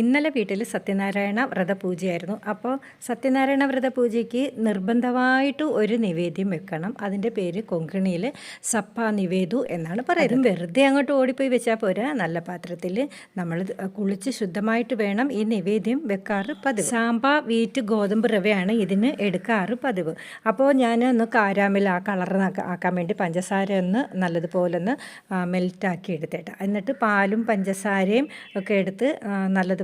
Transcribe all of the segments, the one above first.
ഇന്നലെ വീട്ടിൽ സത്യനാരായണ വ്രതപൂജയായിരുന്നു. അപ്പോൾ സത്യനാരായണ വ്രതപൂജയ്ക്ക് നിർബന്ധമായിട്ട് ഒരു നിവേദ്യം വെക്കണം. അതിന്റെ പേര് കൊങ്കിണിയിൽ സപ്പ നിവേദു എന്നാണ് പറയുന്നത്. വെറുതെ അങ്ങോട്ട് ഓടിപ്പോയി വെച്ചാൽ പോരാ. നല്ല പാത്രത്തിൽ നമ്മൾ കുളിച്ച് ശുദ്ധമായിട്ട് വേണം ഈ നിവേദ്യം വെക്കാറ് പതിവ്. സാമ്പ വീറ്റ് ഗോതമ്പ് റവയാണ് ഇതിന് എടുക്കാറ് പതിവ്. അപ്പോൾ ഞാൻ ഒന്ന് കാരാമിൽ ആ കളർ ആക്കാൻ വേണ്ടി പഞ്ചസാര ഒന്ന് നല്ലതുപോലെ ഒന്ന് മെൽറ്റാക്കി എടുത്തേട്ടാ. എന്നിട്ട് പാലും പഞ്ചസാരയും ഒക്കെ എടുത്ത് ആ,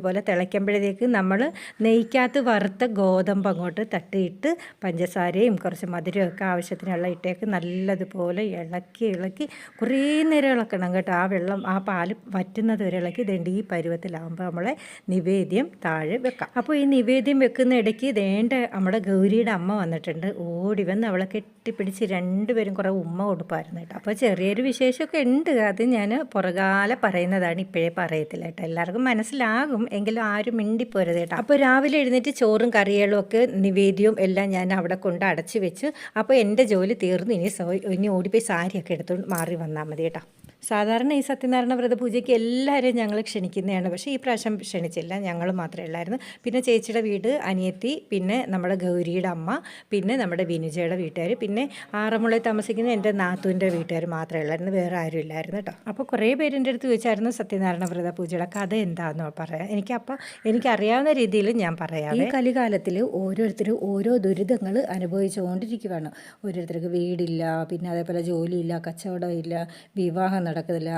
നല്ലതുപോലെ തിളയ്ക്കുമ്പോഴത്തേക്ക് നമ്മൾ നെയ്ക്കകത്ത് വറുത്ത ഗോതമ്പ് അങ്ങോട്ട് തട്ടിയിട്ട് പഞ്ചസാരയും കുറച്ച് മധുരമൊക്കെ ആവശ്യത്തിനുള്ള ഇട്ടേക്ക് നല്ലതുപോലെ ഇളക്കി ഇളക്കി കുറേ നേരം ഇളക്കണം കേട്ടോ. ആ വെള്ളം ആ പാൽ വറ്റുന്നത് വരെ ഇളക്കി ദേണ്ട ഈ പരുവത്തിലാകുമ്പോൾ നമ്മളെ നിവേദ്യം താഴെ വെക്കാം. അപ്പോൾ ഈ നിവേദ്യം വെക്കുന്ന ഇടയ്ക്ക് ഇതേണ്ട നമ്മുടെ ഗൗരിയുടെ അമ്മ വന്നിട്ടുണ്ട്. ഓടി വന്ന് അവളെ കെട്ടിപ്പിടിച്ച് രണ്ടുപേരും കുറേ ഉമ്മ കൊടുപ്പായിരുന്നു കേട്ടോ. അപ്പോൾ ചെറിയൊരു വിശേഷമൊക്കെ ഉണ്ട്. അത് ഞാൻ പുറകാലെ പറയുന്നതാണ് ഇപ്പോഴേ പറയത്തില്ല കേട്ടോ. എല്ലാവർക്കും മനസ്സിലാകും. എങ്കിലും ആരും മിണ്ടിപ്പോരുത് കേട്ടോ. അപ്പോൾ രാവിലെ എഴുന്നേറ്റ് ചോറും കറികളും ഒക്കെ നിവേദ്യവും എല്ലാം ഞാൻ അവിടെ കൊണ്ട് അടച്ചു വെച്ച് അപ്പോൾ എന്റെ ജോലി തീർന്നു. ഇനി ഇനി ഓടിപ്പോയി സാരിയൊക്കെ എടുത്തുകൊണ്ട് മാറി വന്നാൽ മതി കേട്ടോ. സാധാരണ ഈ സത്യനാരായണ വ്രത പൂജയ്ക്ക് എല്ലാവരെയും ഞങ്ങൾ ക്ഷണിക്കുന്നതാണ്. പക്ഷേ ഈ പ്രാവശ്യം ക്ഷണിച്ചില്ല. ഞങ്ങൾ മാത്രമേ ഉള്ളായിരുന്നു. പിന്നെ ചേച്ചിയുടെ വീട് അനിയത്തി പിന്നെ നമ്മുടെ ഗൗരിയുടെ അമ്മ പിന്നെ നമ്മുടെ വിനുജയുടെ വീട്ടുകാർ പിന്നെ ആറന്മുളയിൽ താമസിക്കുന്ന എന്റെ നാത്തൂന്റെ വീട്ടുകാർ മാത്രമേ ഉള്ളായിരുന്നു. വേറെ ആരും ഇല്ലായിരുന്നു കേട്ടോ. അപ്പോൾ കുറേ പേര് എന്റെ അടുത്ത് ചോദിച്ചായിരുന്നു സത്യനാരായണ വ്രത പൂജയുടെ കഥ എന്താണെന്ന് പറയാം എനിക്ക് അപ്പോൾ എനിക്കറിയാവുന്ന രീതിയിൽ ഞാൻ പറയാം ഈ കലികാലത്തിൽ ഓരോരുത്തരും ഓരോ ദുരിതങ്ങൾ അനുഭവിച്ചുകൊണ്ടിരിക്കുകയാണ് ഓരോരുത്തർക്ക് വീടില്ല പിന്നെ അതേപോലെ ജോലിയില്ല കച്ചവടമില്ല വിവാഹം നടക്കുന്നില്ല.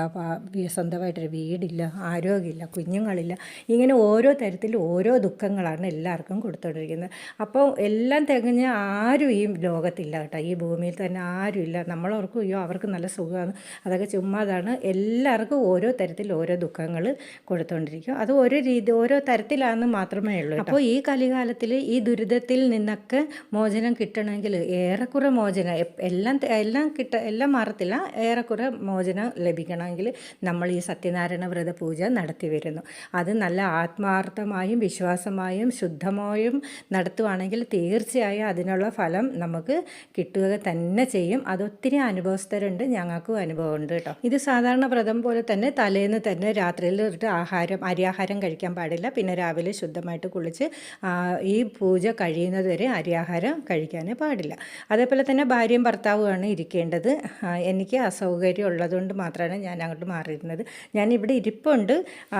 സ്വന്തമായിട്ടൊരു വീടില്ല ആരോഗ്യമില്ല കുഞ്ഞുങ്ങളില്ല. ഇങ്ങനെ ഓരോ തരത്തിൽ ഓരോ ദുഃഖങ്ങളാണ് എല്ലാവർക്കും കൊടുത്തുകൊണ്ടിരിക്കുന്നത് അപ്പോൾ എല്ലാം തികഞ്ഞ ആരും ഈ ലോകത്തില്ല കേട്ടോ. ഈ ഭൂമിയിൽ തന്നെ ആരുമില്ല നമ്മളവർക്കും അയ്യോ അവർക്ക് നല്ല സുഖമാണ്. അതൊക്കെ ചുമ്മാതാണ്. എല്ലാവർക്കും ഓരോ തരത്തിൽ ഓരോ ദുഃഖങ്ങൾ കൊടുത്തുകൊണ്ടിരിക്കും അത് ഓരോ രീതി ഓരോ തരത്തിലാണെന്ന് മാത്രമേ ഉള്ളൂ അപ്പോൾ ഈ കലികാലത്തിൽ ഈ ദുരിതത്തിൽ നിന്നൊക്കെ മോചനം കിട്ടണമെങ്കിൽ ഏറെക്കുറെ മോചനം എല്ലാം എല്ലാം കിട്ട എല്ലാം മാറത്തില്ല. ഏറെക്കുറെ മോചനം ലഭിക്കണമെങ്കിൽ നമ്മൾ ഈ സത്യനാരായണ വ്രത പൂജ നടത്തി വരുന്നു. അത് നല്ല ആത്മാർത്ഥമായും വിശ്വാസമായും ശുദ്ധമായും നടത്തുവാണെങ്കിൽ തീർച്ചയായും അതിനുള്ള ഫലം നമുക്ക് കിട്ടുക തന്നെ ചെയ്യും. അതൊത്തിരി അനുഭവസ്ഥരുണ്ട് ഞങ്ങൾക്കും അനുഭവമുണ്ട് കേട്ടോ. ഇത് സാധാരണ വ്രതം പോലെ തന്നെ തലേന്ന് തന്നെ രാത്രിയിൽ ഒരു ആഹാരം അരിയാഹാരം കഴിക്കാൻ പാടില്ല. പിന്നെ രാവിലെ ശുദ്ധമായിട്ട് കുളിച്ച് ഈ പൂജ കഴിയുന്നത് വരെ അരിയാഹാരം കഴിക്കാനേ പാടില്ല. അതേപോലെ തന്നെ ഭാര്യയും ഭർത്താവുമാണ് ഇരിക്കേണ്ടത്. എനിക്ക് അസൗകര്യം ഉള്ളതുകൊണ്ട് മാത്രമാണ് ഞാൻ അങ്ങോട്ട് മാറിയിരുന്നത്. ഞാൻ ഇവിടെ ഇരിപ്പുണ്ട്.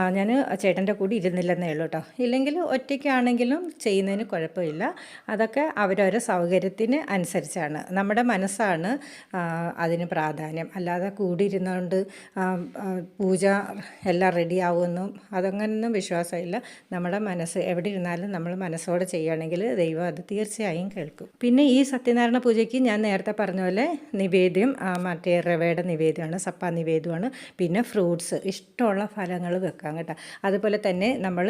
ഞാൻ ചേട്ടന്റെ കൂടി ഇരുന്നില്ലെന്നേ ഉള്ളൂ കേട്ടോ. ഇല്ലെങ്കിൽ ഒറ്റയ്ക്കാണെങ്കിലും ചെയ്യുന്നതിന് കുഴപ്പമില്ല. അതൊക്കെ അവരവരെ സൗകര്യത്തിന് അനുസരിച്ചാണ്. നമ്മുടെ മനസ്സാണ് അതിന് പ്രാധാന്യം. അല്ലാതെ കൂടിയിരുന്നുകൊണ്ട് ആ, ആ, പൂജ എല്ലാം റെഡി ആവുമെന്നും അതങ്ങനൊന്നും വിശ്വാസമില്ല. നമ്മുടെ മനസ്സ് എവിടെ ഇരുന്നാലും നമ്മൾ മനസ്സോടെ ചെയ്യുകയാണെങ്കിൽ ദൈവം അത് തീർച്ചയായും കേൾക്കും. പിന്നെ ഈ സത്യനാരായണ പൂജയ്ക്ക് ഞാൻ നേരത്തെ പറഞ്ഞ പോലെ നിവേദ്യം മറ്റേ റവയുടെ നിവേദ്യമാണ്. സപ്പ നിവേദ്യമാണ്. പിന്നെ ഫ്രൂട്ട്സ് ഇഷ്ടമുള്ള ഫലങ്ങൾ വെക്കാം കേട്ടോ. അതുപോലെ തന്നെ നമ്മൾ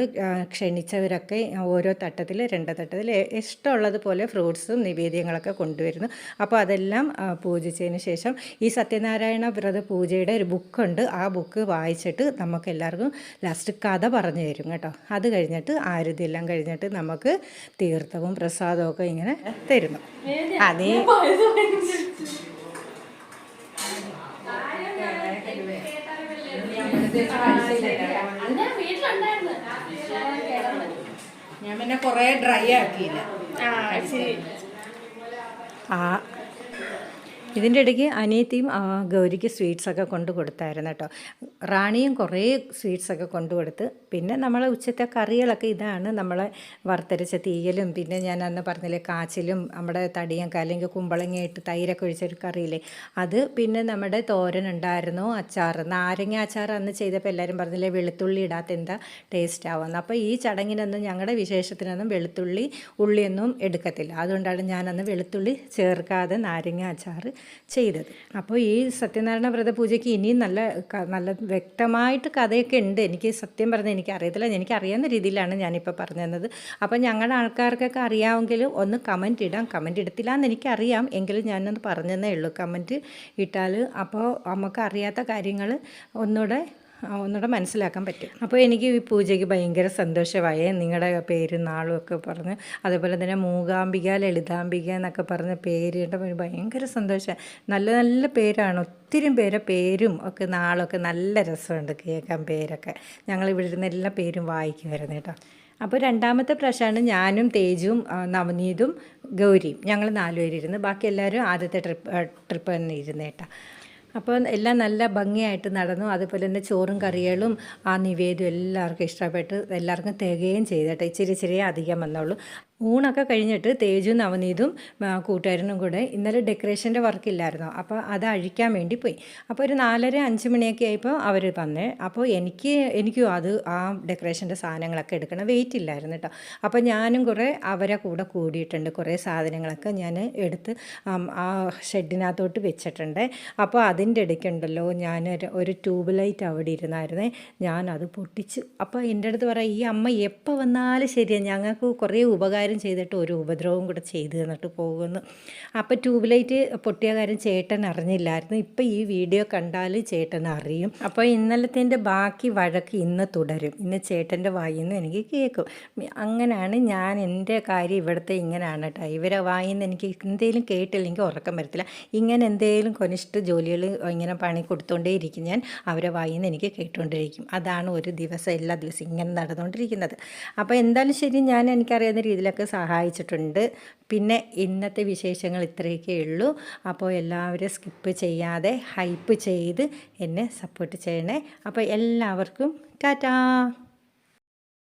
ക്ഷണിച്ചവരൊക്കെ ഓരോ തട്ടത്തിൽ രണ്ട് തട്ടത്തിൽ ഇഷ്ടമുള്ളതുപോലെ ഫ്രൂട്ട്സും നിവേദ്യങ്ങളൊക്കെ കൊണ്ടുവരുന്നു. അപ്പോൾ അതെല്ലാം പൂജിച്ചതിന് ശേഷം ഈ സത്യനാരായണ വ്രത പൂജയുടെ ഒരു ബുക്കുണ്ട്. ആ ബുക്ക് വായിച്ചിട്ട് നമുക്ക് എല്ലാവർക്കും ലാസ്റ്റ് കഥ പറഞ്ഞു തരും കേട്ടോ. അത് കഴിഞ്ഞിട്ട് ആരതി എല്ലാം കഴിഞ്ഞിട്ട് നമുക്ക് തീർത്ഥവും പ്രസാദവും ഒക്കെ ഇങ്ങനെ തരുന്നു. അതേ അതിന് വീട്ടിലുണ്ടായിരുന്നു ഞാൻ പിന്നെ കൊറേ ഡ്രൈ ആക്കിയില്ല. ആ ഇതിന്റെ ഇടയ്ക്ക് അനിയത്തിയും ഗൗരിക്ക് സ്വീറ്റ്സൊക്കെ കൊണ്ട് കൊടുത്തായിരുന്നു കേട്ടോ. റാണിയും കുറേ സ്വീറ്റ്സൊക്കെ കൊണ്ടു കൊടുത്ത് പിന്നെ നമ്മളെ ഉച്ചത്തെ കറികളൊക്കെ ഇതാണ് നമ്മളെ വറുത്തരച്ച തീയലും. പിന്നെ ഞാൻ അന്ന് പറഞ്ഞില്ലേ കാച്ചിലും നമ്മുടെ തടിയങ്ക അല്ലെങ്കിൽ കുമ്പളങ്ങയിട്ട് തൈരൊക്കെ ഒഴിച്ചൊരു കറിയില്ലേ. അത് പിന്നെ നമ്മുടെ തോരൻ ഉണ്ടായിരുന്നു അച്ചാർ നാരങ്ങ അച്ചാർ അന്ന് ചെയ്തപ്പോൾ എല്ലാവരും പറഞ്ഞില്ലേ വെളുത്തുള്ളി ഇടാത്ത എന്താ ടേസ്റ്റ് ആവുമെന്ന്. അപ്പോൾ ഈ ചടങ്ങിനൊന്നും ഞങ്ങളുടെ വിശേഷത്തിനൊന്നും വെളുത്തുള്ളി ഉള്ളിയൊന്നും എടുക്കത്തില്ല. അതുകൊണ്ടാണ് ഞാനന്ന് വെളുത്തുള്ളി ചേർക്കാതെ നാരങ്ങ അച്ചാർ ചെയ്തത്. അപ്പോൾ ഈ സത്യനാരായണ വ്രത പൂജയ്ക്ക് ഇനിയും നല്ല നല്ല വ്യക്തമായിട്ട് കഥയൊക്കെ ഉണ്ട്. എനിക്ക് സത്യം പറഞ്ഞാൽ എനിക്ക് അറിയത്തില്ല എനിക്ക് അറിയാവുന്ന രീതിയിലാണ് ഞാനിപ്പോൾ പറഞ്ഞു തന്നത് അപ്പോൾ ഞങ്ങളുടെ ആൾക്കാർക്കൊക്കെ അറിയാമെങ്കിൽ ഒന്ന് കമന്റ് ഇടാം. കമന്റ് ഇടത്തില്ല എന്ന് എനിക്കറിയാം. എങ്കിലും ഞാനൊന്ന് പറഞ്ഞതേ ഉള്ളൂ. കമന്റ് ഇട്ടാൽ അപ്പോൾ നമുക്ക് അറിയാത്ത കാര്യങ്ങൾ ഒന്നുകൂടെ ഒന്നുകൂടെ മനസ്സിലാക്കാൻ പറ്റും. അപ്പോൾ എനിക്ക് ഈ പൂജയ്ക്ക് ഭയങ്കര സന്തോഷമായി. നിങ്ങളുടെ പേര് നാളും ഒക്കെ പറഞ്ഞ് അതേപോലെ തന്നെ മൂകാംബിക ലളിതാംബിക എന്നൊക്കെ പറഞ്ഞ പേര് കേട്ടപ്പോൾ എനിക്ക് ഭയങ്കര സന്തോഷം നല്ല നല്ല പേരാണ്. ഒത്തിരി പേരെ പേരും ഒക്കെ നാളൊക്കെ നല്ല രസമുണ്ട് കേൾക്കാൻ പേരൊക്കെ. ഞങ്ങൾ ഇവിടെ ഇരുന്ന് എല്ലാ പേരും വായിക്കുമായിരുന്നു കേട്ടോ. അപ്പോൾ രണ്ടാമത്തെ പ്രശ്നമാണ് ഞാനും തേജും നവനീതും ഗൗരിയും ഞങ്ങൾ നാലുപേരിരുന്ന് ബാക്കി എല്ലാവരും ആദ്യത്തെ ട്രിപ്പ് ട്രിപ്പ് തന്നെ ഇരുന്ന് കേട്ടോ. അപ്പോൾ എല്ലാം നല്ല ഭംഗിയായിട്ട് നടന്നു. അതുപോലെ തന്നെ ചോറും കറികളും ആ നിവേദ്യം എല്ലാവർക്കും ഇഷ്ടപ്പെട്ട് എല്ലാവർക്കും തികയും ചെയ്തിട്ട് ഇച്ചിരി ഇച്ചിരി അധികം വന്നുള്ളൂ. ഊണൊക്കെ കഴിഞ്ഞിട്ട് തേജും നവനീതും കൂട്ടുകാരനും കൂടെ ഇന്നലെ ഡെക്കറേഷന്റെ വർക്ക് ഇല്ലായിരുന്നു അപ്പോൾ അത് അഴിക്കാൻ വേണ്ടി പോയി. അപ്പോൾ ഒരു നാലര അഞ്ച് മണിയൊക്കെ ആയപ്പോൾ അവർ വന്നേ അപ്പോൾ എനിക്ക് എനിക്കും അത് ആ ഡെക്കറേഷന്റെ സാധനങ്ങളൊക്കെ എടുക്കണം. വെയിറ്റ് ഇല്ലായിരുന്നു കേട്ടോ. അപ്പോൾ ഞാനും കുറേ അവരെ കൂടെ കൂടിയിട്ടുണ്ട്. കുറേ സാധനങ്ങളൊക്കെ ഞാൻ എടുത്ത് ആ ഷെഡിനകത്തോട്ട് വെച്ചിട്ടുണ്ട്. അപ്പോൾ അതിന്റെ ഇടയ്ക്കുണ്ടല്ലോ ഞാൻ ഒരു- ട്യൂബ് ലൈറ്റ് അവിടെ ഇരുന്നായിരുന്നേ. ഞാനത് പൊട്ടിച്ച് അപ്പോൾ എന്റെ അടുത്ത് പറയാം ഈ അമ്മ എപ്പോൾ വന്നാലും ശരിയാണ് ഞങ്ങൾക്ക് കുറേ ഉപകാരം ചെയ്തിട്ട് ഒരു ഉപദ്രവം കൂടെ ചെയ്തു തന്നിട്ട് പോകുന്നു. അപ്പോൾ ട്യൂബ് ലൈറ്റ് പൊട്ടിയ കാര്യം ചേട്ടൻ അറിഞ്ഞില്ലായിരുന്നു. ഇപ്പോൾ ഈ വീഡിയോ കണ്ടാൽ ചേട്ടൻ അറിയും. അപ്പോൾ ഇന്നലത്തെ ബാക്കി വഴക്ക് ഇന്ന് തുടരും. ഇന്ന് ചേട്ടന്റെ വായിൽ നിന്ന് എനിക്ക് കേൾക്കും അങ്ങനെയാണ് ഞാൻ എന്റെ കാര്യം ഇവിടുത്തെ ഇങ്ങനെയാണ് കേട്ടോ ഇവരെ വായിൽ നിന്ന് എനിക്ക് എന്തെങ്കിലും കേട്ടില്ലെങ്കിൽ ഉറക്കം വരത്തില്ല. ഇങ്ങനെ എന്തെങ്കിലും കൊനിഷ്ഠ ജോലികൾ ഇങ്ങനെ പണി കൊടുത്തുകൊണ്ടേ ഇരിക്കും ഞാൻ. അവരെ വായിൽ നിന്ന് എനിക്ക് കേട്ടുകൊണ്ടിരിക്കും അതാണ് ഒരു ദിവസം എല്ലാ ദിവസവും ഇങ്ങനെ നടന്നുകൊണ്ടിരിക്കുന്നത് അപ്പോൾ എന്തായാലും ശരി ഞാൻ എനിക്കറിയാവുന്ന രീതിയിലൊക്കെ സഹായിച്ചിട്ടുണ്ട്. പിന്നെ ഇന്നത്തെ വിശേഷങ്ങൾ ഇത്രയൊക്കെ ഉള്ളൂ. അപ്പോൾ എല്ലാവരും സ്കിപ്പ് ചെയ്യാതെ ഹൈപ്പ് ചെയ്ത് എന്നെ സപ്പോർട്ട് ചെയ്യണേ. അപ്പോൾ എല്ലാവർക്കും ടാറ്റാ.